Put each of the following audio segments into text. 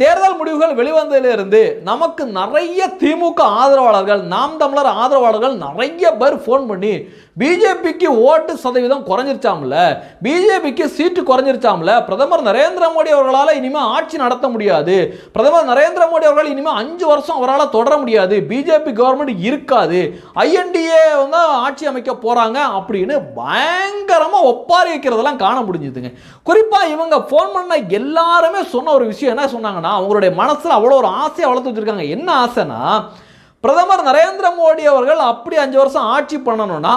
தேர்தல் முடிவுகள் வெளிவந்ததிலிருந்து நமக்கு நிறைய திமுக ஆதரவாளர்கள் நாம் தமிழர் ஆதரவாளர்கள் நிறைய பேர் ஃபோன் பண்ணி பிஜேபிக்கு ஓட்டு சதவீதம் குறைஞ்சிருச்சாம்ல? பிஜேபிக்கு சீட்டு குறைஞ்சிருச்சாம்ல? பிரதமர் நரேந்திர மோடி அவர்களால் இனிமேல் ஆட்சி நடத்த முடியாது. பிரதமர் நரேந்திர மோடி அவர்கள் இனிமேல் அஞ்சு வருஷம் அவரால் தொடர முடியாது. பிஜேபி கவர்மெண்ட் இருக்காது. ஐஎன்டிஏ வந்து ஆட்சி அமைக்க போகிறாங்க அப்படின்னு பயங்கரமாக ஒப்பாரி வைக்கிறதெல்லாம் காண முடிஞ்சுதுங்க. குறிப்பாக இவங்க ஃபோன் பண்ண எல்லாருமே சொன்ன ஒரு விஷயம் என்ன சொன்னாங்கன்னா அவங்களுடைய மனசில் அவ்வளோ ஒரு ஆசையை வளர்த்து வச்சுருக்காங்க. என்ன ஆசைனா பிரதமர் நரேந்திர மோடி அவர்கள் அப்படி அஞ்சு வருஷம் ஆட்சி பண்ணணும்னா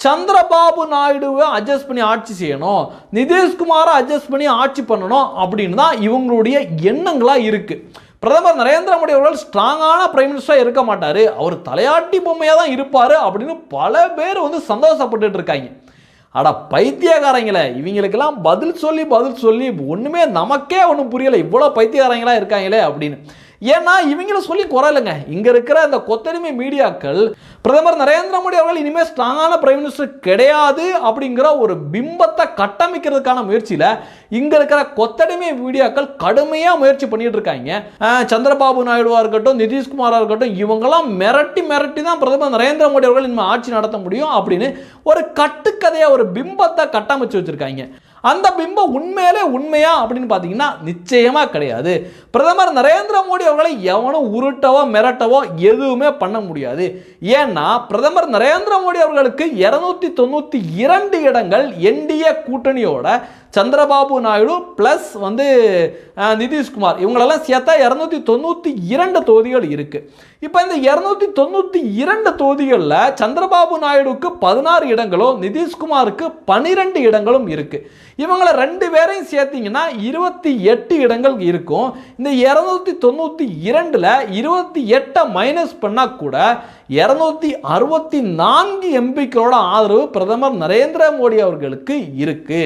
சந்திரபாபு நாயுடுவை அட்ஜஸ்ட் பண்ணி ஆட்சி செய்யணும் நிதிஷ்குமாரை அட்ஜஸ்ட் பண்ணி ஆட்சி பண்ணணும் அப்படின்னு தான் இவங்களுடைய எண்ணங்களாக இருக்குது பிரதமர் நரேந்திர மோடி அவர்கள் ஸ்ட்ராங்கான பிரைம் மினிஸ்டராக இருக்க மாட்டார். அவர் தலையாட்டி பொம்மையாக தான் இருப்பார் அப்படின்னு பல பேர் வந்து சந்தோஷப்பட்டுட்டு இருக்காங்க. அட பைத்தியக்காரங்களே இவங்களுக்கெல்லாம் பதில் சொல்லி பதில் சொல்லி ஒன்றுமே நமக்கே ஒன்றும் புரியலை. இவ்வளோ பைத்தியக்காரங்களா இருக்காங்களே அப்படின்னு. ஏன்னா இவங்களும் சொல்லி குறையலைங்க இங்கே இருக்கிற அந்த கொத்தடிமை மீடியாக்கள் பிரதமர் நரேந்திர மோடி அவர்கள் இனிமேல் ஸ்ட்ராங்கான பிரைம் மினிஸ்டர் கிடையாது அப்படிங்கிற ஒரு பிம்பத்தை கட்டமைக்கிறதுக்கான முயற்சியில் இங்கே இருக்கிற கொத்தடிமை மீடியாக்கள் கடுமையாக முயற்சி பண்ணிட்டு இருக்காங்க. சந்திரபாபு நாயுடுவாக இருக்கட்டும் நிதிஷ்குமாராக இருக்கட்டும் இவங்கெல்லாம் மிரட்டி மிரட்டி தான் பிரதமர் நரேந்திர மோடி அவர்கள் இனிமேல் ஆட்சி நடத்த முடியும் அப்படின்னு ஒரு கட்டுக்கதையை ஒரு பிம்பத்தை கட்டமைச்சு வச்சுருக்காங்க. அந்த பிம்பம் உண்மையிலே உண்மையா அப்படின்னு பார்த்தீங்கன்னா நிச்சயமாக கிடையாது. பிரதமர் நரேந்திர மோடி அவர்களை எவனும் உருட்டவோ மிரட்டவோ எதுவுமே பண்ண முடியாது. ஏன்னா பிரதமர் நரேந்திர மோடி அவர்களுக்கு இருநூத்தி தொண்ணூற்றி இரண்டு இடங்கள் என்டிஏ கூட்டணியோட சந்திரபாபு நாயுடு ப்ளஸ் வந்து நிதிஷ்குமார். இவங்களெல்லாம் சேர்த்தா இரநூத்தி தொண்ணூற்றி இரண்டு தொகுதிகள் இருக்குது இப்போ இந்த இரநூத்தி தொண்ணூற்றி இரண்டு தொகுதிகளில் சந்திரபாபு நாயுடுக்கு பதினாறு இடங்களும் நிதிஷ்குமாருக்கு பன்னிரெண்டு இடங்களும் இருக்குது இவங்களை ரெண்டு பேரையும் சேர்த்திங்கன்னா இருபத்தி எட்டு இடங்கள் இருக்கும். இந்த இரநூத்தி தொண்ணூற்றி இரண்டில் இருபத்தி எட்டை மைனஸ் பண்ணால் கூட இரநூத்தி அறுபத்தி நான்கு எம்பிக்களோட ஆதரவு பிரதமர் நரேந்திர மோடி அவர்களுக்கு இருக்கு.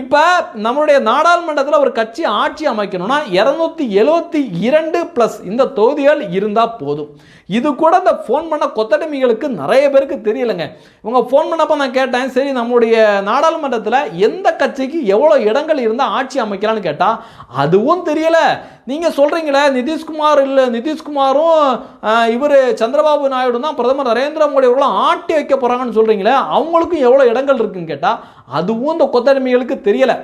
இப்போ நம்மளுடைய நாடாளுமன்றத்தில் ஒரு கட்சி ஆட்சி அமைக்கணும்னா இரநூத்தி எழுபத்தி இரண்டு ப்ளஸ் இந்த தொகுதிகள் இருந்தால் போதும். இது கூட இந்த ஃபோன் பண்ண கொத்தடிமைகளுக்கு நிறைய பேருக்கு தெரியலைங்க. இவங்க ஃபோன் பண்ணப்போ நான் கேட்டேன் சரி நம்முடைய நாடாளுமன்றத்தில் எந்த கட்சிக்கு எவ்வளோ இடங்கள் இருந்தால் ஆட்சி அமைக்கலாம்னு கேட்டால் அதுவும் தெரியலை. நீங்கள் சொல்கிறீங்களே நிதிஷ்குமார் இல்லை நிதிஷ்குமாரும் இவர் சந்திரபாபு நாயுடு தான் பிரதமர் நரேந்திர மோடி அவர்களும் ஆட்டி வைக்க போகிறாங்கன்னு சொல்கிறீங்களே அவங்களுக்கும் எவ்வளோ இடங்கள் இருக்குன்னு கேட்டால் அதுவும் இந்த கொத்தடிமைகளுக்கு தெரியலை.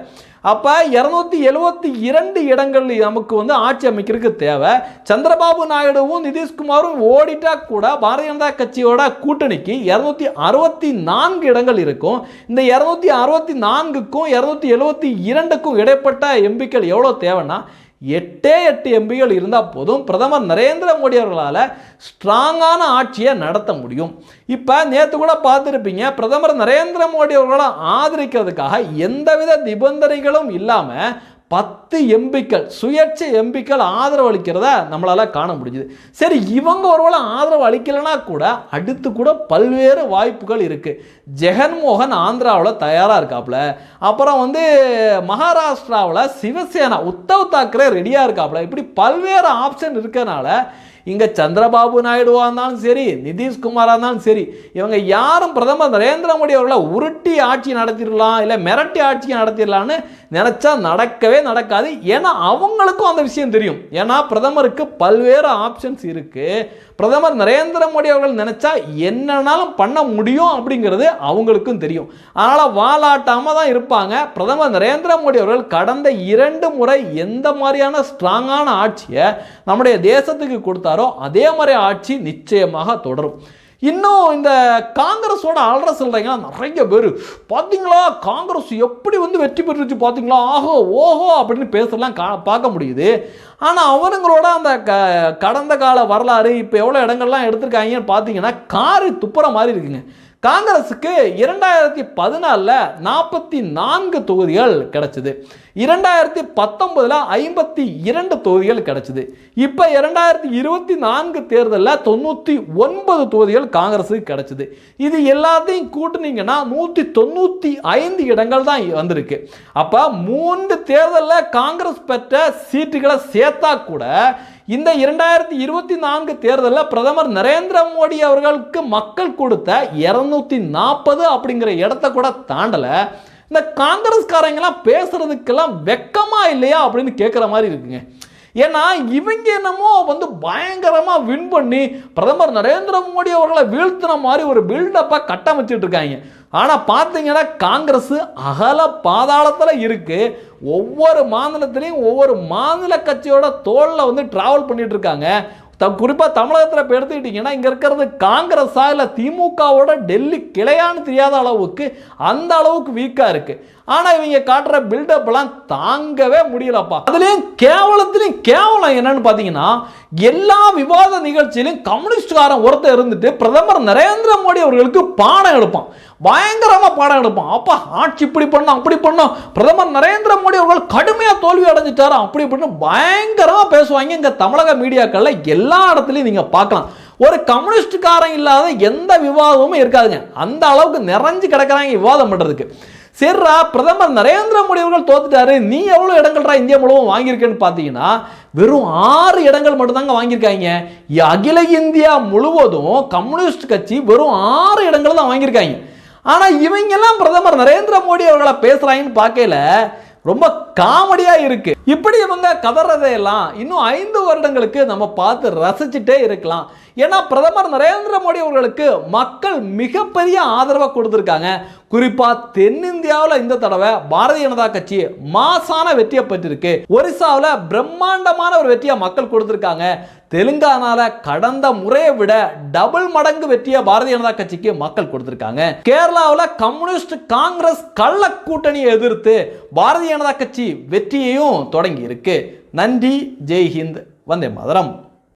அப்போ இரநூத்தி எழுபத்தி இரண்டு இடங்கள் நமக்கு வந்து ஆட்சி அமைக்கிறதுக்கு தேவை. சந்திரபாபு நாயுடுவும் நிதிஷ்குமாரும் ஓடிட்டா கூட பாரதிய ஜனதா கட்சியோட கூட்டணிக்கு இரநூத்தி அறுபத்தி நான்கு இடங்கள் இருக்கும். இந்த இரநூத்தி அறுபத்தி நான்குக்கும் இரநூத்தி எழுபத்தி இரண்டுக்கும் இடைப்பட்ட எம்பிக்கள் எவ்வளோ தேவைன்னா எட்டே எட்டு எம்பிகள் இருந்தால் போதும் பிரதமர் நரேந்திர மோடி அவர்களால் ஸ்ட்ராங்கான ஆட்சியை நடத்த முடியும். இப்போ நேற்று கூட பார்த்துருப்பீங்க பிரதமர் நரேந்திர மோடி அவர்களை ஆதரிக்கிறதுக்காக எந்தவித நிபந்தனைகளும் இல்லாமல் பத்து எம்பிக்கள் சுயேட்சை எம்பிக்கள் ஆதரவு அளிக்கிறத நம்மளால் காண முடிஞ்சுது. சரி இவங்க ஒருவேளை ஆதரவு அளிக்கலைன்னா கூட அடுத்து கூட பல்வேறு வாய்ப்புகள் இருக்குது ஜெகன்மோகன் ஆந்திராவில் தயாராக இருக்காப்புல அப்புறம் வந்து மகாராஷ்டிராவில் சிவசேனா உத்தவ் தாக்கரே ரெடியாக இருக்காப்புல இப்படி பல்வேறு ஆப்ஷன் இருக்கிறனால இங்கே சந்திரபாபு நாயுடுவாக இருந்தாலும் சரி நிதிஷ்குமாராக இருந்தாலும் சரி இவங்க யாரும் பிரதமர் நரேந்திர மோடி அவர்களை உருட்டி ஆட்சி நடத்திடலாம் இல்லை மிரட்டி ஆட்சி நடத்திடலான்னு நினச்சா நடக்கவே நடக்காது. ஏன்னா அவங்களுக்கும் அந்த விஷயம் தெரியும். ஏன்னா பிரதமருக்கு பல்வேறு ஆப்ஷன்ஸ் இருக்குது பிரதமர் நரேந்திர மோடி அவர்கள் நினச்சா என்னன்னாலும் பண்ண முடியும் அப்படிங்கிறது அவங்களுக்கும் தெரியும். அதனால் வாலாட்டாமல் தான் இருப்பாங்க. பிரதமர் நரேந்திர மோடி அவர்கள் கடந்த இரண்டு முறை எந்த மாதிரியான ஸ்ட்ராங்கான ஆட்சியை நம்முடைய தேசத்துக்கு கொடுத்தாரோ அதே மாதிரி ஆட்சி நிச்சயமாக தொடரும். இன்னும் இந்த காங்கிரஸோட ஆள்ற சொல்கிறீங்களா நிறைய பேர். பார்த்தீங்களா காங்கிரஸ் எப்படி வந்து வெற்றி பெற்றுச்சு பார்த்தீங்களா ஆஹோ ஓஹோ அப்படின்னு பேசலாம் கா பார்க்க முடியுது. ஆனால் அவனுங்களோட அந்த க கடந்த கால வரலாறு இப்போ எவ்வளோ இடங்கள்லாம் எடுத்திருக்காங்கன்னு பார்த்தீங்கன்னா காரு துப்புற மாதிரி இருக்குங்க. காங்கிரஸுக்கு இரண்டாயிரத்தி பதினாலில் நாற்பத்தி நான்கு தொகுதிகள் கிடச்சிது. இரண்டாயிரத்தி பத்தொன்பதில் ஐம்பத்தி இரண்டு தொகுதிகள் கிடச்சிது. இப்போ இரண்டாயிரத்தி இருபத்தி நான்கு தேர்தலில் தொண்ணூற்றி ஒன்பது தொகுதிகள் காங்கிரஸுக்கு கிடச்சிது. இது எல்லாத்தையும் கூட்டுனீங்கன்னா நூற்றி தொண்ணூற்றி ஐந்து இடங்கள் தான் வந்திருக்கு. அப்போ மூன்று தேர்தலில் காங்கிரஸ் பெற்ற சீட்டுகளை சேர்த்தா கூட இந்த இரண்டாயிரத்தி இருபத்தி நான்கு தேர்தலில் பிரதமர் நரேந்திர மோடி அவர்களுக்கு மக்கள் கொடுத்த இரநூத்தி நாற்பது அப்படிங்கிற இடத்த கூட தாண்டலை. இந்த காங்கிரஸ்காரங்கெல்லாம் பேசுறதுக்கெல்லாம் வெக்கமா இல்லையா அப்படின்னு கேட்குற மாதிரி இருக்குங்க. ஏன்னா இவங்க என்னமோ வந்து பயங்கரமாக வின் பண்ணி பிரதமர் நரேந்திர மோடி அவர்களை வீழ்த்தின மாதிரி ஒரு பில்டப்பை கட்டமைச்சிட்டு இருக்காங்க. ஆனால் பார்த்தீங்கன்னா காங்கிரஸ் அகல பாதாளத்தில் இருக்குது ஒவ்வொரு மாநிலத்திலையும் ஒவ்வொரு மாநில கட்சியோட தோளில் வந்து ட்ராவல் பண்ணிகிட்டு இருக்காங்க. த குறிப்பாக தமிழகத்தில் இப்போ எடுத்துக்கிட்டிங்கன்னா இங்கே இருக்கிறது காங்கிரஸா இல்லை திமுகவோட டெல்லி கிளையான்னு தெரியாத அளவுக்கு அந்த அளவுக்கு வீக்காக இருக்குது ஆனால் இவங்க காட்டுற பில்டப்லாம் தாங்கவே முடியலப்பா. அதுலேயும் கேவலத்துலேயும் கேவலம் என்னன்னு பார்த்தீங்கன்னா எல்லா விவாத நிகழ்ச்சியிலும் கம்யூனிஸ்ட்காரன் ஒருத்தர் இருந்துட்டு பிரதமர் நரேந்திர மோடி அவர்களுக்கு பாடம் எடுப்பான். பயங்கரமாக பாடம் எடுப்பான். அப்பா ஆட்சி இப்படி பண்ணோம் அப்படி பண்ணோம் பிரதமர் நரேந்திர மோடி அவர்கள் கடுமையாக தோல்வி அடைஞ்சிட்டாரு. அப்படி இப்படின்னு பயங்கரமாக பேசுவாங்க இங்கே தமிழக மீடியாக்களில். எல்லா இடத்துலையும் நீங்கள் பார்க்கலாம். ஒரு கம்யூனிஸ்டுக்காரன் இல்லாத எந்த விவாதமும் இருக்காதுங்க. அந்த அளவுக்கு நிறைஞ்சு கிடக்கிறாங்க விவாதம் பண்ணுறதுக்கு சரிடா பிரதமர் நரேந்திர மோடி அவர்கள் தோத்துட்டாரு. நீ எவ்வளோ இடங்கள்ரா இந்தியா முழுவதும் வாங்கியிருக்கேன்னு பார்த்தீங்கன்னா வெறும் ஆறு இடங்கள் மட்டும்தாங்க வாங்கியிருக்காங்க. அகில இந்தியா முழுவதும் கம்யூனிஸ்ட் கட்சி வெறும் ஆறு இடங்கள் தான் வாங்கியிருக்காங்க. ஆனால் இவங்கெல்லாம் பிரதமர் நரேந்திர மோடி அவர்களை பேசுகிறாங்கன்னு பார்க்கல ரொம்ப காமெடியாக இருக்கு. இப்படி இவங்க கதறதையெல்லாம் இன்னும் ஐந்து வருடங்களுக்கு நம்ம பார்த்து ரசிச்சுட்டே இருக்கலாம். ஏன்னா பிரதமர் நரேந்திர மோடி அவர்களுக்கு மக்கள் மிகப்பெரிய ஆதரவை கொடுத்துருக்காங்க. குறிப்பா தென்னிந்தியாவில் இந்த தடவை பாரதிய ஜனதா கட்சி மாசான வெற்றியை பெற்றிருக்கு. ஒரிசாவில் பிரம்மாண்டமான ஒரு வெற்றியை மக்கள் கொடுத்துருக்காங்க. தெலுங்கானால கடந்த முறையை விட டபுள் மடங்கு வெற்றியை பாரதிய ஜனதா கட்சிக்கு மக்கள் கொடுத்துருக்காங்க. கேரளாவில் கம்யூனிஸ்ட் காங்கிரஸ் கள்ள கூட்டணியை எதிர்த்து பாரதிய ஜனதா கட்சி வெற்றியையும் தொடங்கி இருக்கு நன்றி ஜெய்ஹிந்த் வந்தே மதுரம்.